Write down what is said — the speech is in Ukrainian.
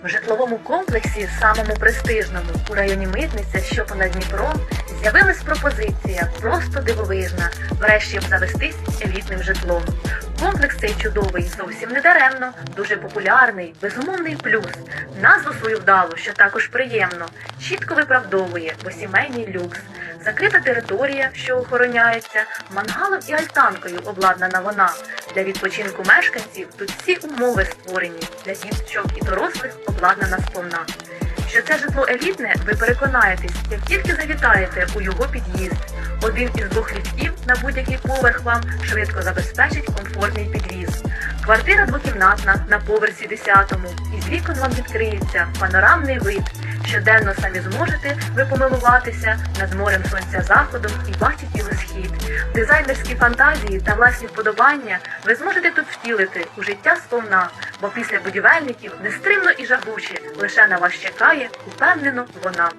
В житловому комплексі, самому престижному у районі Митниця, що понад Дніпром, з'явилась пропозиція просто дивовижна, врешті обзавестись елітним житлом. Комплекс цей чудовий зовсім не даремно, дуже популярний, безумовний плюс. Назву свою вдалу, що також приємно, чітко виправдовує, бо сімейний люкс. Закрита територія, що охороняється, мангалом і альтанкою обладнана вона. Для відпочинку мешканців тут всі умови створені, для діточок і дорослих обладнана сповна. Що це житло елітне, ви переконаєтесь, як тільки завітаєте у його під'їзд. Один із двох ліфтів на будь-який поверх вам швидко забезпечить комфортний підвіз. Квартира двокімнатна на поверсі 10-му, і з вікон вам відкриється панорамний вид. Щоденно самі зможете ви помилуватися над морем сонця заходом і бачить схід. Дизайнерські фантазії та власні вподобання ви зможете тут втілити у життя сповна, бо після будівельників нестримно і жагуче лише на вас чекає упевнено вона.